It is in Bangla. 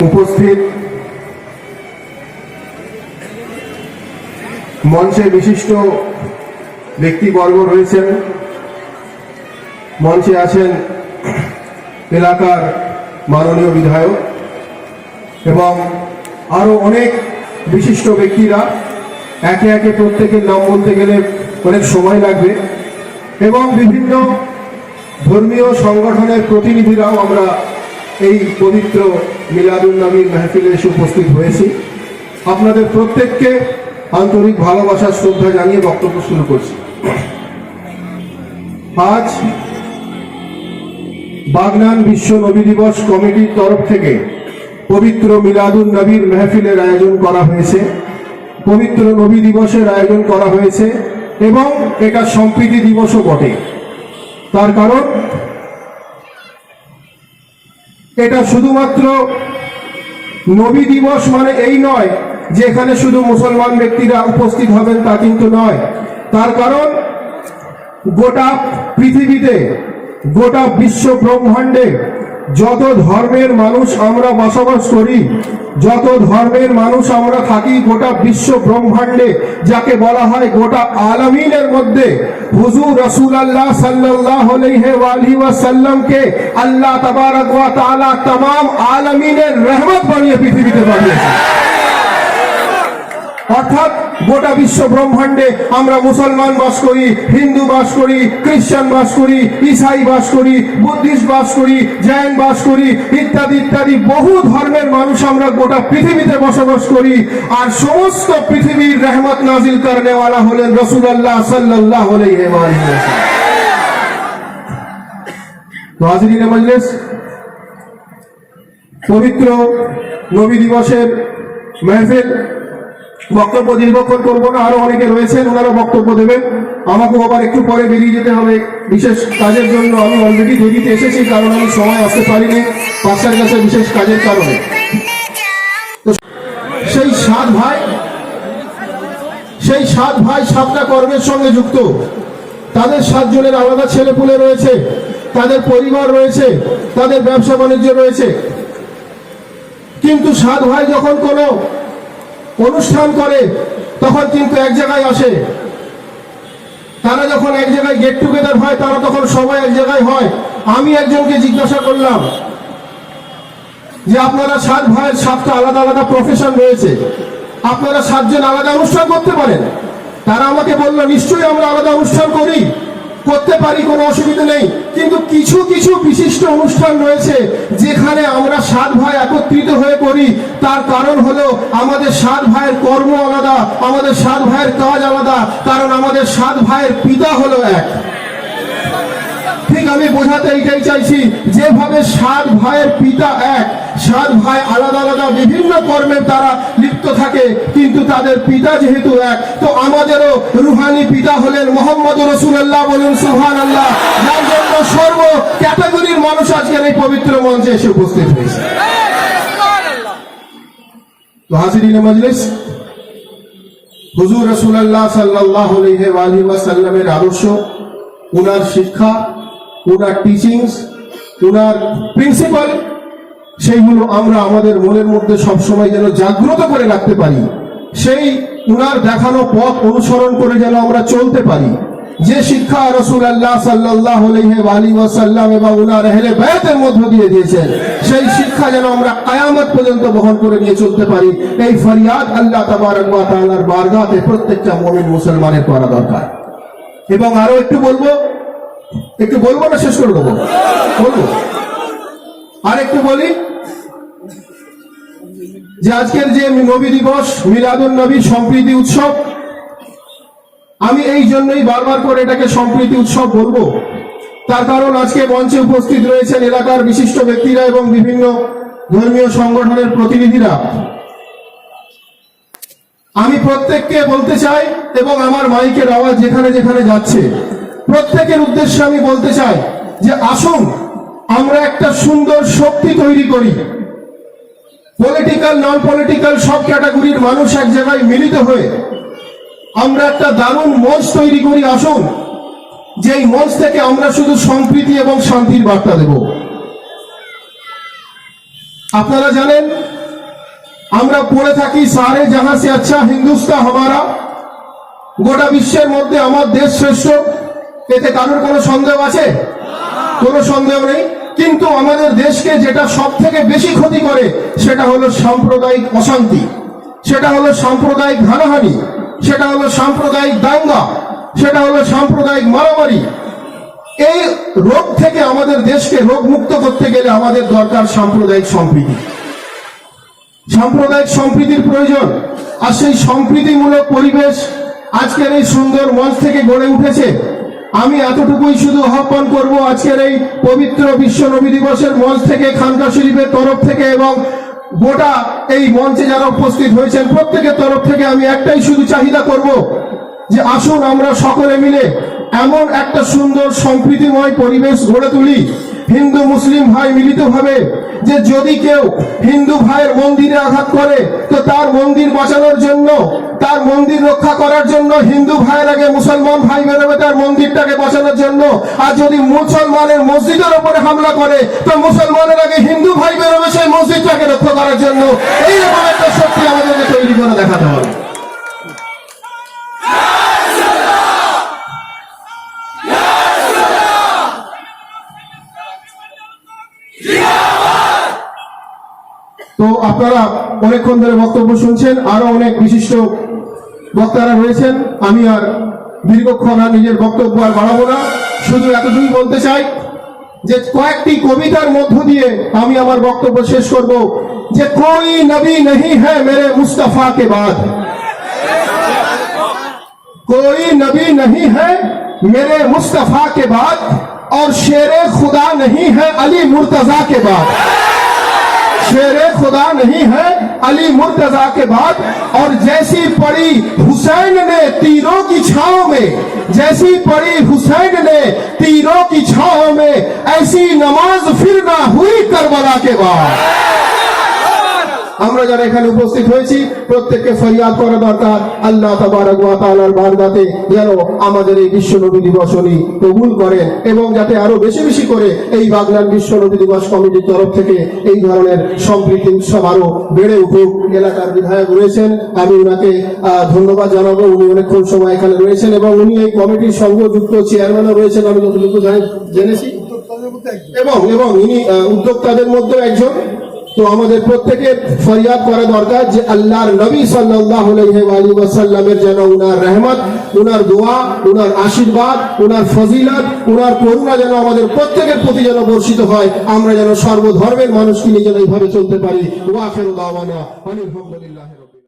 উপস্থিত মঞ্চে বিশিষ্ট ব্যক্তিবর্গ রয়েছেন। মঞ্চে আছেন এলাকার মাননীয় বিধায়ক এবং আরও অনেক বিশিষ্ট ব্যক্তিরা। একে একে প্রত্যেকের নাম বলতে গেলে অনেক সময় লাগবে এবং বিভিন্ন ধর্মীয় সংগঠনের প্রতিনিধিরাও আমরা এই পবিত্র মিলাদুল নবীর মেহফিলে এসে উপস্থিত হয়েছি। আপনাদের প্রত্যেককে আন্তরিক ভালোবাসার শ্রদ্ধা জানিয়ে বক্তব্য শুরু করছি। আজ বাগনান বিশ্ব নবী দিবস কমিটির তরফ থেকে পবিত্র মিলাদুল নবীর মেহফিলের আয়োজন করা হয়েছে। পবিত্র নবী দিবসের আয়োজন করা হয়েছে এবং এটা সম্প্রীতি দিবসও বটে। তার কারণ এটা শুধুমাত্র নবী দিবস মানে এই নয় যে এখানে শুধু মুসলমান ব্যক্তিরা উপস্থিত হবেন তা কিন্তু নয়। তার কারণ গোটা পৃথিবীতে, গোটা বিশ্ব ব্রহ্মাণ্ডে যত ধর্মের মানুষ আমরা বসবাস করি যত ধর্মের মানুষ আমরা থাকি গোটা বিশ্ব ব্রহ্মাণ্ডে যাকে বলা হয় গোটা আলমিনের মধ্যে হুজুর রসুল আল্লাহ সাল্লাহ সাল্লামকে আল্লাহ তাবারক ওয়া তাআলা तमाम আলমিনের রহমত বানিয়ে পৃথিবীতে পাঠিয়েছে অর্থাৎ গোটা বিশ্ব ব্রহ্মাণ্ডে আমরা মুসলমান বাস করি, হিন্দু বাস করি, খ্রিস্টান বাস করি, ইসাই বাস করি, বুদ্ধিস্ট বাস করি, জৈন বাস করি, ইত্যাদি ইত্যাদি। বহু ধর্মের মানুষ আমরা গোটা পৃথিবীতে বসবাস করি। আর সমস্ত পৃথিবীর রহমত নাজিল করনেওয়ালা হলেন রসুল্লাহ সাল্লাহ তো পবিত্র নবী দিবসের মেহফিল বক্তব্য দীর্ঘক্ষণ করব না, আরও অনেকে রয়েছেন ওনারা বক্তব্য দেবেন। আমাকেও আবার একটু পরে বেরিয়ে যেতে হবে, বিশেষ কাজের জন্য আমি অলরেডি দেরিতে এসেছি, কারণ আমি সময় আসতে পারিনি পাশের কাছে বিশেষ কাজের কারণে। সেই সাত ভাই, সেই সাত ভাই সাতটা কর্মের সঙ্গে যুক্ত। তাদের সাতজনের আলাদা ছেলেপুলে রয়েছে, তাদের পরিবার রয়েছে, তাদের ব্যবসা বাণিজ্য রয়েছে। কিন্তু সাত ভাই যখন কোনো অনুষ্ঠান করে, তখন কিন্তু এক জায়গায় আসে। তারা যখন এক জায়গায় গেট টুগেদার হয়, তারা তখন সবাই এক জায়গায় হয়। আমি একজনকে জিজ্ঞাসা করলাম যে, আপনারা সাত ভাইয়ের সাতটা আলাদা আলাদা প্রফেশন রয়েছে। আপনারা সাতজন আলাদা অনুষ্ঠান করতে পারেন? তারা আমাকে বলল, নিশ্চয়ই আমরা আলাদা অনুষ্ঠান করি। করতে পারি কোনো অসুবিধা নেই। কিন্তু কিছু কিছু বিশিষ্ট অনুষ্ঠান রয়েছে যেখানে আমরা সাত ভাই একত্রিত হয়ে করি। তার কারণ হলো আমাদের সাত ভাইয়ের কর্ম আলাদা, আমাদের সাত ভাইয়ের কাজ আলাদা, কারণ আমাদের সাত ভাইয়ের পিতা হলো এক। ঠিক আমি বোঝাতে এইটাই চাইছি, যেভাবে সাত ভাইয়ের পিতা এক, সাত ভাই আলাদা আলাদা বিভিন্ন কর্মের দ্বারা লিপ্ত থাকে, কিন্তু তাদের পিতা যেহেতু এক, তো আমাদেরও রুহানি পিতা হলেন মোহাম্মদ রসুল্লাহ বলুন সুহান আল্লাহ যার জন্য সর্ব ক্যাটাগরির মানুষ আজকের এই পবিত্র মঞ্চে এসে উপস্থিত হয়েছে। হুজুর রসুল্লাহ সাল্লাহ সাল্লামের আদর্শ, উনার শিক্ষা উনার টিচিংস উনার প্রিন্সিপাল সেইগুলো আমরা আমাদের মনের মধ্যে সবসময় যেন জাগ্রত করে রাখতে পারি। সেই উনার দেখানো পথ অনুসরণ করে যেন আমরা চলতে পারি। যে শিক্ষা রসুল আল্লাহ সাল্লাহ আলী ওয়াসাল্লাম এবং উনার হেলে ব্যয়ের মধ্য দিয়ে দিয়েছেন, সেই শিক্ষা যেন আমরা কায়ামত পর্যন্ত বহন করে নিয়ে চলতে পারি। এই ফরিয়াদ আল্লাহ তাবারক ওয়া বারগাতে প্রত্যেকটা মমিন মুসলমানের করা দরকার। এবং আরও একটু বলব একটু বলব না শেষ করে দেবো? বলব। আর একটু বলি যে আজকের যে নবী দিবস মিলাদুল নবী সম্প্রীতি উৎসব, আমি এই জন্যই বারবার করে এটাকে সম্প্রীতি উৎসব বলব। তার কারণ আজকে মঞ্চে উপস্থিত রয়েছেন এলাকার বিশিষ্ট ব্যক্তিরা এবং বিভিন্ন ধর্মীয় সংগঠনের প্রতিনিধিরা। আমি প্রত্যেককে বলতে চাই এবং আমার মাইকের আওয়াজ যেখানে যেখানে যাচ্ছে। প্রত্যেকের উদ্দেশ্যে আমি বলতে চাই যে আসুন, আমরা একটা সুন্দর শক্তি তৈরি করি। পলিটিক্যাল নন পলিটিক্যাল সব ক্যাটাগরির মানুষ এক জায়গায় মিলিত হয়ে আমরা একটা দারুণ মঞ্চ তৈরি করি, আসুন। যেই মঞ্চ থেকে আমরা শুধু সম্প্রীতি এবং শান্তির বার্তা দেব। আপনারা জানেন, আমরা পড়ে থাকি সারে জাহাঁ সে আচ্ছা হিন্দুস্তা হামারা। গোটা বিশ্বের মধ্যে আমার দেশ শ্রেষ্ঠ। এতে কারোর কোনো সন্দেহ আছে? কোনো সন্দেহ নেই। কিন্তু আমাদের দেশকে যেটা সব থেকে বেশি ক্ষতি করে, সেটা হলো সাম্প্রদায়িক অশান্তি। সেটা হলো সাম্প্রদায়িক হানাহানি। সেটা হলো সাম্প্রদায়িক দাঙ্গা। সেটা হলো সাম্প্রদায়িক মারামারি। এই রোগ থেকে আমাদের দেশকে রোগ মুক্ত করতে গেলে আমাদের দরকার সাম্প্রদায়িক সম্প্রীতি। সাম্প্রদায়িক সম্প্রীতির প্রয়োজন। আর সেই সম্প্রীতিমূলক পরিবেশ আজকের এই সুন্দর মঞ্চ থেকে গড়ে উঠেছে। আমি এতটুকুই শুধু আহ্বান করব আজকের এই পবিত্র বিশ্ব নবী দিবসের মঞ্চ থেকে, খানকা শরীফের তরফ থেকে এবং গোটা এই মঞ্চে যারা উপস্থিত হয়েছেন, প্রত্যেকের তরফ থেকে আমি একটাই শুধু চাহিদা করব যে আসুন আমরা সকলে মিলে এমন একটা সুন্দর, সম্প্রীতিময় পরিবেশ গড়ে তুলি। হিন্দু, মুসলিম ভাই মিলিতভাবে যে যদি কেউ হিন্দু ভাইয়ের মন্দিরে আঘাত করে, তো তার মন্দির বাঁচানোর জন্য, তার মন্দির রক্ষা করার জন্য হিন্দু ভাইয়ের আগে মুসলমান ভাই বেরোবে তার মন্দিরটাকে বাঁচানোর জন্য। আর যদি মুসলমানের মসজিদের ওপরে হামলা করে, তো মুসলমানের আগে হিন্দু ভাই বেরোবে সেই মসজিদটাকে রক্ষা করার জন্য। এইরকম একটা শক্তি আমাদেরকে তৈরি করে দেখাতে হবে। আপনারা অনেকক্ষণ ধরে বক্তব্য শুনছেন আরো অনেক বিশিষ্ট বক্তারা রয়েছেন আমি আর দীর্ঘক্ষণ আর নিজের বক্তব্য আর বাড়াবো না শুধু এতটুকু বলতে চাই যে কয়েকটি কবিতার মধ্য দিয়ে আমি আমার বক্তব্য শেষ করব যে কোই নবী नहीं है मेरे मुस्तफा के बाद कोई नबी नहीं है मेरे मुस्तफा के बाद और शेर खुदा नहीं है अली मुर्तजा के बाद شیر خدا نہیں ہے، علی مرتضیٰ کے بعد۔ اور جیسی پڑی حسین نے تیروں کی چھاؤں میں، جیسی پڑی حسین نے تیروں کی چھاؤں میں، ایسی نماز پھر نہ ہوئی کربلا کے بعد۔ আমরা যারা এখানে উপস্থিত হয়েছি প্রত্যেককে ফরিয়াদ করা দরকার। আল্লাহ তাবারক ওয়া তাআলার বারদাতে যেন আমাদের এই বিশ্ব নবী দিবস উনি কবুল করেন এবং যাতে আরও বেশি বেশি করে এই বাগলান বিশ্ব নবী দিবস কমিটির তরফ থেকে এই ধরনের সম্প্রীতি উৎসব আরও বেড়ে উঠুক। এলাকার বিধায়ক রয়েছেন আমি ওনাকে আহ, ধন্যবাদ জানাব। উনি অনেকক্ষণ সময় এখানে রয়েছেন এবং উনি এই কমিটির সঙ্গে যুক্ত চেয়ারম্যানও রয়েছেন। আমি যতটুকু জানি- জেনেছি। এবং এবং ইনি উদ্যোক্তাদের মধ্যে একজন। তো আমাদের প্রত্যেকের ফরিয়াদ করা দরকার যে আল্লাহর নবী আলাইহি ওয়াসাল্লামের যেন উনার রহমত, উনার দোয়া, উনার আশীর্বাদ, উনার ফজিলত, উনার করুণা যেন আমাদের প্রত্যেকের প্রতি যেন বর্ষিত হয়, আমরা যেন সর্বধর্মের মানুষকে নিয়ে যেন এইভাবে চলতে পারি। ওয়া আখিরু দাওয়ানা আলহামদুলিল্লাহ